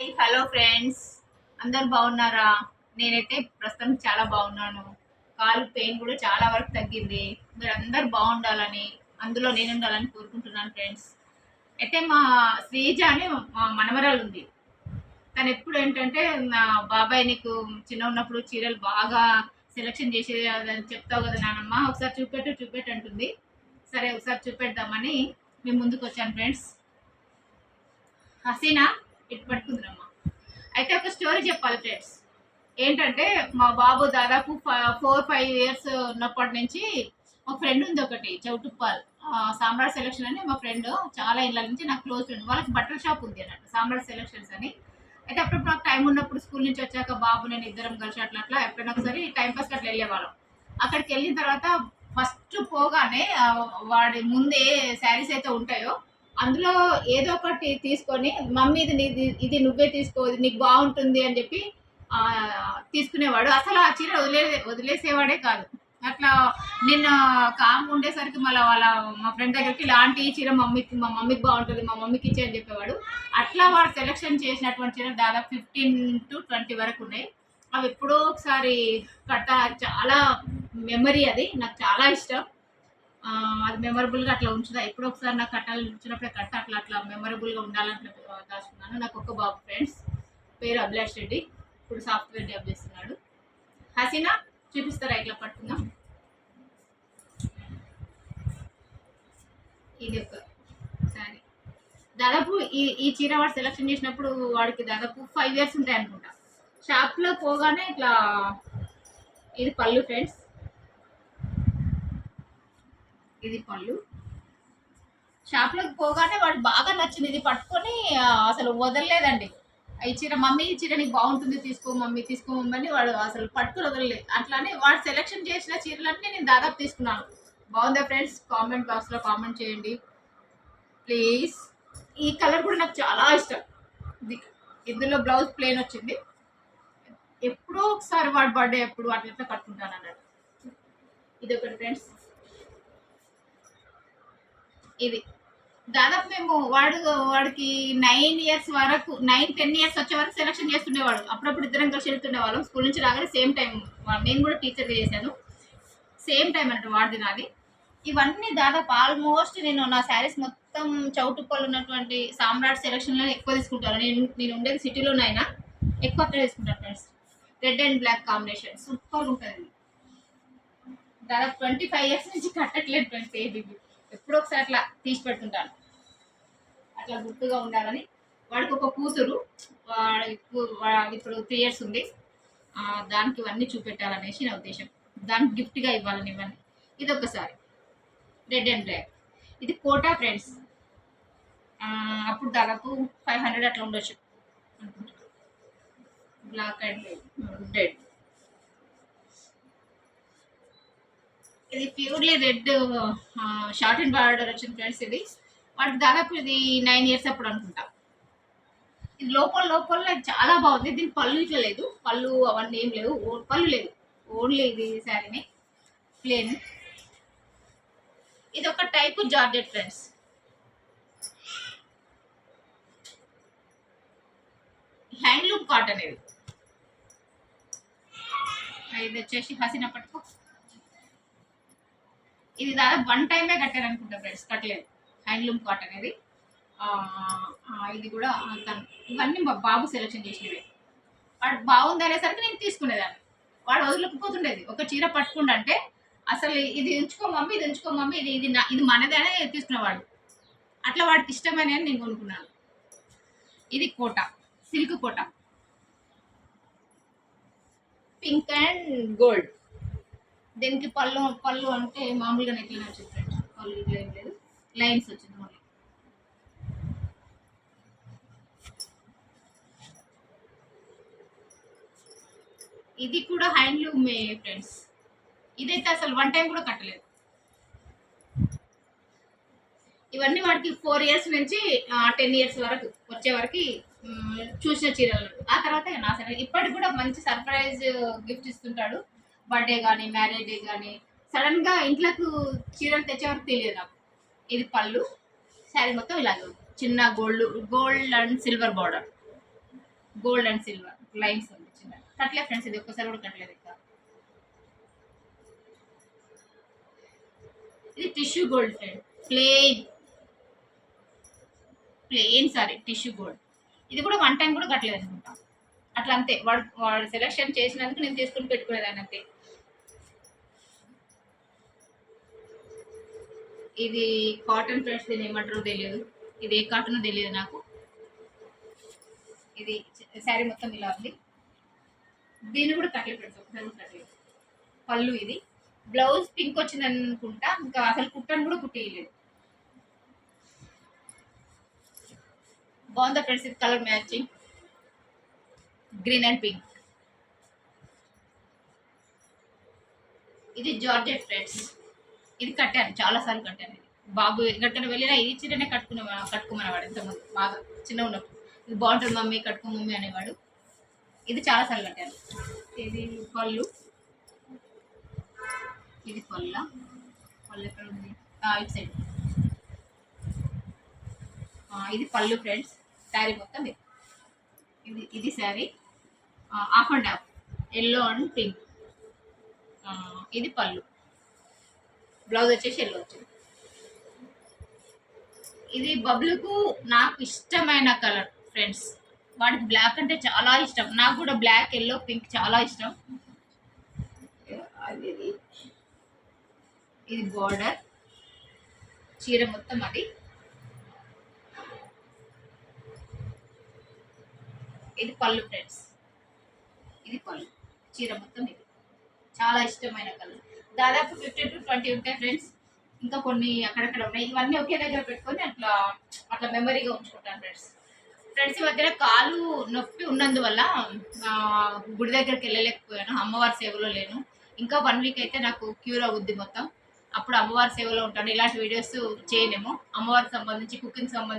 Hello friends అందరు బాగున్నారా? నేనైతే ప్రస్తుతం చాలా బాగున్నాను. కాలు పెయిన్ కూడా చాలా వరకు తగ్గింది. మీరు అందరు బాగుండాలని అందులో నేను ఉండాలని కోరుకుంటున్నాను ఫ్రెండ్స్ అయితే మా శ్రీజ అని మా మనవరాలు ఉంది. తను ఎప్పుడు ఏంటంటే నా బాబాయ్ నీకు చిన్న ఉన్నప్పుడు చీరలు బాగా సెలెక్షన్ చేసి అని చెప్తావు కదా నానమ్మ. ఒకసారి చూపెట్టు చూపెట్టు అంటుంది. సరే ఒకసారి చూపెడదామని మేము ముందుకు వచ్చాను ఫ్రెండ్స్ హసీనా? ఇటు పట్టుకుందమ్మా అయితే ఒక స్టోరీ చెప్పాలి ఫ్రెండ్స్ ఏంటంటే మా బాబు దాదాపు ఫోర్ ఫైవ్ ఇయర్స్ ఉన్నప్పటి నుంచి మా ఫ్రెండ్ ఉంది ఒకటి చౌటుప్పాల్. సామ్రాట్ సెలక్షన్ అని మా ఫ్రెండ్ చాలా ఇళ్ళ నుంచి నాకు క్లోజ్ ఫ్రెండ్ వాళ్ళకి బట్టల షాప్ ఉంది అన్నట్టు సామ్రాట్ సెలక్షన్స్ అని. అయితే అప్పుడప్పుడు నాకు టైం ఉన్నప్పుడు స్కూల్ నుంచి వచ్చాక బాబు నేను ఇద్దరం కలిసి అట్లా అట్లా ఎప్పుడైనా ఒకసారి టైం పాస్ అట్లా వెళ్ళేవాళ్ళం. అక్కడికి వెళ్ళిన తర్వాత ఫస్ట్ పోగానే వాడి ముందే శారీస్ అయితే ఉంటాయో అందులో ఏదో ఒకటి తీసుకొని మమ్మీ ఇది నీది ఇది నువ్వే తీసుకో ఇది నీకు బాగుంటుంది అని చెప్పి తీసుకునేవాడు. అసలు ఆ చీర వదిలే వదిలేసేవాడే కాదు. అట్లా నిన్న కామ్ ఉండేసరికి మళ్ళీ వాళ్ళ మా ఫ్రెండ్ దగ్గరికి ఇలాంటి ఈ చీర మమ్మీకి మా మమ్మీకి బాగుంటుంది మా మమ్మీకి ఇచ్చే అని చెప్పేవాడు. అట్లా వాడు సెలెక్షన్ చేసినటువంటి చీర దాదాపు ఫిఫ్టీన్ టు ట్వంటీ వరకు ఉన్నాయి. అవి ఎప్పుడో ఒకసారి కట్ట చాలా మెమరీ అది. నాకు చాలా ఇష్టం. అది మెమరబుల్గా అట్లా ఉంచుదా? ఎప్పుడో ఒకసారి నాకు కట్టాలి ఉంచినప్పుడే కట్ట అట్లా అట్లా మెమరబుల్గా ఉండాలని దాచుకున్నాను. నాకు ఒక బాబు ఫ్రెండ్స్ పేరు అభిలాష్ రెడ్డి. ఇప్పుడు సాఫ్ట్వేర్ జాబ్ చేస్తున్నాడు. హసీనా చూపిస్తారా? ఇట్లా పట్టుకుందాం. ఇది ఒక సారీ దాదాపు ఈ ఈ చీర వాడు సెలెక్షన్ చేసినప్పుడు వాడికి దాదాపు ఫైవ్ ఇయర్స్ ఉంటాయి అనుకుంటా షాప్లో పోగానే ఇట్లా ఇది పళ్ళు ఫ్రెండ్స్ ఇది పళ్ళు. షాప్లోకి పోగానే వాడు బాగా నచ్చింది. ఇది పట్టుకొని అసలు వదలలేదండి. ఈ చీర మమ్మీ ఈ చీర నీకు బాగుంటుంది తీసుకో మమ్మీ తీసుకో మమ్మీ వాడు అసలు పట్టుకుని వదలలేదు. అట్లానే వాడు సెలెక్షన్ చేసిన చీరలన్నీ నేను దాదాపు తీసుకున్నాను. బాగుందా ఫ్రెండ్స్? కామెంట్ బాక్స్లో కామెంట్ చేయండి. ప్లీజ్. ఈ కలర్ కూడా నాకు చాలా ఇష్టం. ఇందులో బ్లౌజ్ ప్లేన్ వచ్చింది. ఎప్పుడో ఒకసారి వాడు బర్త్డే ఎప్పుడు అట్లా ఇట్లా కట్టుకుంటాను అన్నాడు. ఇది ఒకటి ఫ్రెండ్స్. ఇది. దాదాపు మేము వాడు వాడికి నైన్ ఇయర్స్ వరకు నైన్ టెన్ ఇయర్స్ వచ్చే వరకు సెలెక్షన్ చేస్తుండేవాడు. అప్పుడప్పుడు ఇద్దరం కలిసి వెళ్తుండే వాళ్ళం. స్కూల్ నుంచి రాగానే సేమ్ టైం నేను కూడా టీచర్గా చేశాను. సేమ్ టైం అంటే వాడిది నాది. ఇవన్నీ దాదాపు ఆల్మోస్ట్ నేను నా శారీస్ మొత్తం చౌటుప్పలు ఉన్నటువంటి సామ్రాట్ సెలక్షన్లో ఎక్కువ తీసుకుంటాను. నేను నేను ఉండేది సిటీలోనైనా ఎక్కువ అక్కడ తీసుకుంటాను friends red and black combination super ఉంటుంది. దాదాపు ట్వంటీ ఫైవ్ ఇయర్స్ నుంచి కట్టట్లేదు ఫ్రెండ్స్ ఏది ఎప్పుడో ఒకసారి అట్లా తీసి పెడుతుంటాను. అట్లా గుర్తుగా ఉండాలని. వాడికి ఒక కూతురు. వాడు ఇప్పుడు ఇప్పుడు త్రీ ఇయర్స్ ఉంది. దానికి ఇవన్నీ చూపెట్టాలనేసి నా ఉద్దేశం. దానికి గిఫ్ట్గా ఇవ్వాలని ఇవన్నీ ఇది ఒకసారి రెడ్ అండ్ బ్లాక్ ఇది కోటా ఫ్రెండ్స్. అప్పుడు దాదాపు ఫైవ్ హండ్రెడ్ అట్లా ఉండొచ్చు. బ్లాక్ అండ్ రెడ్ ఇది purely red short and border వచ్చింది ఫ్రెండ్స్ ఇది. వాటికి దాదాపు ఇది నైన్ ఇయర్స్ అప్పుడు అనుకుంటా. ఇది లోపల లోపల చాలా బాగుంది. దీని పళ్ళు ఇట్లా లేదు. పళ్ళు అవన్నీ ఏం లేవు. పళ్ళు లేదు. ఓన్లీ ఇది శారీని. ప్లేన్ ఇది ఒక type georgette friends. Handloom cotton ఇది. ఇది వచ్చేసి హసీనా పట్టుకో. ఇది దాదాపు వన్ టైమే కట్టారు అనుకుంటా ఫ్రెండ్స్ కట్టలేదు. హ్యాండ్లూమ్ కాట్ అనేది. ఇది కూడా తను ఇవన్నీ మా బాబు సెలెక్షన్ చేసినవి. వాడు బాగుంది అనేసరికి నేను తీసుకునేదాన్ని. వాడు వదిలిపోతుండేది ఒక చీర పట్టుకుండంటే అసలు ఇది ఉంచుకో మమ్మీ ఇది ఉంచుకో మమ్మీ ఇది ఇది నా- ఇది మనదనే తీసుకునేవాడు. అట్లా వాడికి ఇష్టమైన నేను కొనుక్కున్నాను. ఇది Kota silk Kota. Pink and gold. దీనికి పళ్ళు పళ్ళు అంటే మామూలుగా నెక్లైన్ వచ్చింది ఫ్రెండ్స్ పళ్ళు ఇట్లా ఏం లేదు. లైన్స్ వచ్చింది మళ్ళీ. ఇది కూడా హ్యాండ్లూమే ఫ్రెండ్స్. ఇదైతే అసలు వన్ టైం కూడా కట్టలేదు. ఇవన్నీ వాడికి ఫోర్ ఇయర్స్ నుంచి టెన్ ఇయర్స్ వరకు వచ్చే వరకు చూసిన చీరలు. ఆ తర్వాత నా సరే ఇప్పటికి కూడా మంచి సర్ప్రైజ్ గిఫ్ట్ ఇస్తుంటాడు. బర్త్డే కానీ మ్యారేజ్ డే కానీ సడన్గా ఇంట్లోకి చీరలు తెచ్చే వరకు తెలియదు నాకు. ఇది పళ్ళు శారీ మొత్తం ఇలాగే ఉంది. చిన్న gold gold and silver border. Gold and silver lines ఉంది చిన్న. కట్టలేదు ఫ్రెండ్స్ ఇది ఒక్కసారి కూడా కట్టలేదు ఇంకా. ఇది tissue gold friend plain plain sari tissue gold. ఇది కూడా వన్ టైం కూడా కట్టలేదు అనుకుంటా. అట్లా అంతే. వాడు వాడు సెలెక్షన్ చేసినందుకు నేను తీసుకుని పెట్టుకునేదాన్ని అంతే. ఇది కాటన్ ఫ్రెండ్స్ దీన్ని ఏమంటారో తెలియదు. ఇది ఏ కాటన్ తెలియదు నాకు. ఇది శారీ మొత్తం ఇలా ఉంది. దీన్ని కూడా కట్టి ఫ్రెండ్స్ ఒకసారి కూడా పళ్ళు ఇది. బ్లౌజ్ పింక్ వచ్చింది అనుకుంటా. ఇంకా అసలు కుట్టని కూడా కుట్టేయలేదు. బాగుందా ఫ్రెండ్స్ ఇది colour matching green and pink ఇది జార్జెట్ ఫ్రెండ్స్ ఇది కట్టాను చాలా సార్లు కట్టాను. బాబు ఎక్కడికైనా వెళ్ళినా ఇది చిన్ననే కట్టుకునే కట్టుకోమనేవాడు ఇంతకుముందు బాగా చిన్న ఉన్నప్పుడు. ఇది బాగుంటుంది మమ్మీ కట్టుకో మమ్మీ అనేవాడు. ఇది చాలా సార్లు కట్టాను. ఇది పళ్ళు. ఇది పళ్ళ. పళ్ళు ఎక్కడ ఉంది? ఇటు సైడ్. ఇది పళ్ళు ఫ్రెండ్స్ శారీ మొత్తం ఇది. ఇది ఇది sari. Half and half yellow and pink. ఇది పళ్ళు. బ్లౌజ్ వచ్చేసి ఎల్లో వచ్చింది. ఇది బబ్లుకు నాకు ఇష్టమైన కలర్ ఫ్రెండ్స్. వాడికి బ్లాక్ అంటే చాలా ఇష్టం. నాకు కూడా బ్లాక్ ఎల్లో పింక్ చాలా ఇష్టం. అది ఇది. ఇది బార్డర్ చీర మొత్తం అది. ఇది పళ్ళు ఫ్రెండ్స్. ఇది పళ్ళు. చీర మొత్తం ఇది. చాలా ఇష్టమైన కలర్. దాదాపు ఫిఫ్టీన్ టు ట్వంటీ ఉంటాయి ఫ్రెండ్స్ ఇంకా కొన్ని అక్కడక్కడ ఉన్నాయి. ఇవన్నీ ఒకే దగ్గర పెట్టుకొని అట్లా అట్లా మెమరీగా ఉంచుకుంటాను ఫ్రెండ్స్ ఫ్రెండ్స్ ఈ మధ్యన కాలు నొప్పి ఉన్నందువల్ల గుడి దగ్గరికి వెళ్ళలేకపోయాను. అమ్మవారి సేవలో లేను. ఇంకా వన్ వీక్ అయితే నాకు క్యూర్ అవుద్ది మొత్తం. అప్పుడు అమ్మవారి సేవలో ఉంటాను. ఇలాంటి వీడియోస్ చేయలేము. అమ్మవారికి సంబంధించి కుకింగ్ సంబంధించి